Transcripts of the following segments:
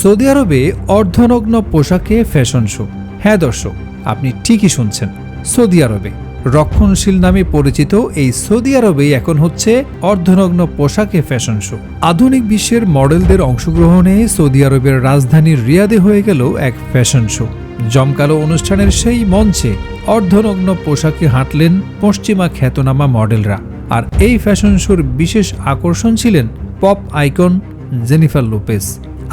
Saudi আরবে অর্ধনগ্ন পোশাকে fashion show. হ্যাঁ দর্শক, আপনি ঠিকই শুনছেন, সৌদি আরবে। রক্ষণশীল নামে পরিচিত এই সৌদি আরবে এখন হচ্ছে অর্ধনগ্ন পোশাকে ফ্যাশন শো। আধুনিক বিশ্বের মডেলদের অংশগ্রহণে সৌদি আরবের রাজধানী রিয়াদে হয়ে গেল এক ফ্যাশন শো। জমকালো অনুষ্ঠানের সেই মঞ্চে অর্ধনগ্ন পোশাকে হাঁটলেন পশ্চিমা খ্যাতনামা মডেলরা। আর এই ফ্যাশন শোর বিশেষ আকর্ষণ ছিলেন pop icon Jennifer Lopez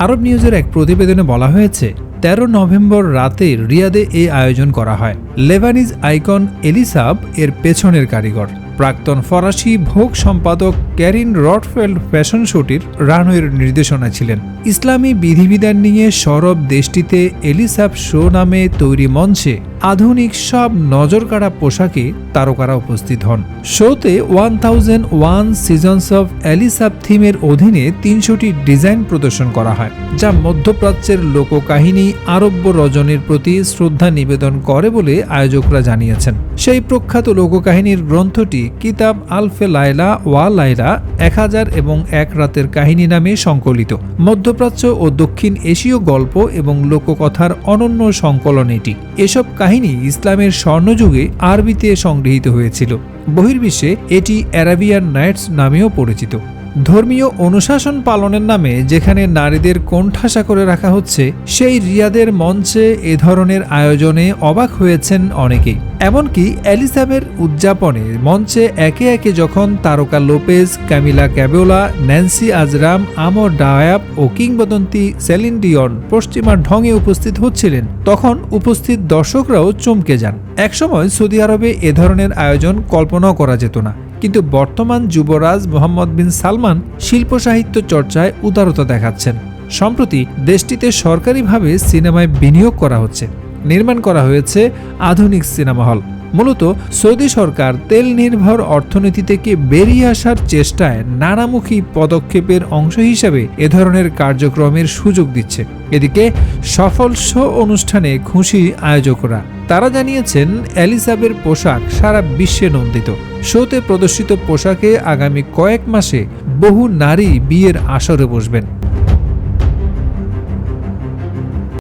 Arab নিউজের এক প্রতিবেদনে বলা হয়েছে, তেরো নভেম্বর রাতে রিয়াদে এই আয়োজন করা হয়। লেবানিজ আইকন এলিসাব এর পেছনের কারিগর। প্রাক্তন ফরাসি ভোগ সম্পাদক ক্যারিন রডফেল্ড ফ্যাশন শোটির রানওয়ের নির্দেশনা ছিলেন। ইসলামী বিধিবিধান নিয়ে সরব দেশটিতে এলিসাব শো নামে তৈরি মঞ্চে আধুনিক সব নজরকাড়া পোশাকে তারকারা উপস্থিত হন। শোতে one thousand one seasons of Elie Saab থিমের অধীনে তিনশোটি ডিজাইন প্রদর্শন করা হয়, যা মধ্যপ্রাচ্যের লোককাহিনী আরব্য রজনীর প্রতি শ্রদ্ধা নিবেদন করে বলে আয়োজকরা জানিয়েছেন। সেই প্রখ্যাত লোককাহিনীর গ্রন্থটি কিতাব আলফে লাইলা ওয়া লাইলা এক হাজার এবং এক রাতের কাহিনী নামে সংকলিত। মধ্যপ্রাচ্য ও দক্ষিণ এশীয় গল্প এবং লোককথার অনন্য সংকলন এটি। এসব কাহিনী ইসলামের স্বর্ণযুগে আরবিতে সংগৃহীত হয়েছিল। বহির্বিশ্বে এটি অ্যারাবিয়ান নাইটস নামেও পরিচিত। ধর্মীয় অনুশাসন পালনের নামে যেখানে নারীদের কোণঠাসা করে রাখা হচ্ছে, সেই রিয়াদের মঞ্চে এ ধরনের আয়োজনে অবাক হয়েছেন অনেকেই। এমনকি অ্যালিসাবের উদযাপনে মঞ্চে একে একে যখন তারকা Lopez, Camila Cabello Nancy Ajram, Amr Diab ও কিংবদন্তি সেলিন ডিয়ন পশ্চিমা ঢঙে উপস্থিত হচ্ছিলেন, তখন উপস্থিত দর্শকরাও চমকে যান। একসময় সৌদি আরবে এ ধরনের আয়োজন কল্পনাও করা যেত না। কিন্তু বর্তমান যুবরাজ মোহাম্মদ বিন সালমান শিল্প সাহিত্য চর্চায় উদারতা দেখাচ্ছেন। সম্প্রতি দেশটিতে সরকারিভাবে সিনেমায় বিনিয়োগ করা হচ্ছে। নির্মাণ করা হয়েছে আধুনিক সিনেমা হল। মূলত সৌদি সরকার তেল নির্ভর অর্থনীতি থেকে বেরিয়ে আসার চেষ্টায় নানামুখী পদক্ষেপের অংশ হিসেবে এ ধরনের কার্যক্রমের সুযোগ দিচ্ছে। এদিকে সফল শো অনুষ্ঠানে খুশি আয়োজকরা। তারা জানিয়েছেন অ্যালিসাবের পোশাক সারা বিশ্বে নন্দিত। শোতে প্রদর্শিত পোশাকে আগামী কয়েক মাসে বহু নারী বিয়ের আসরে বসবেন।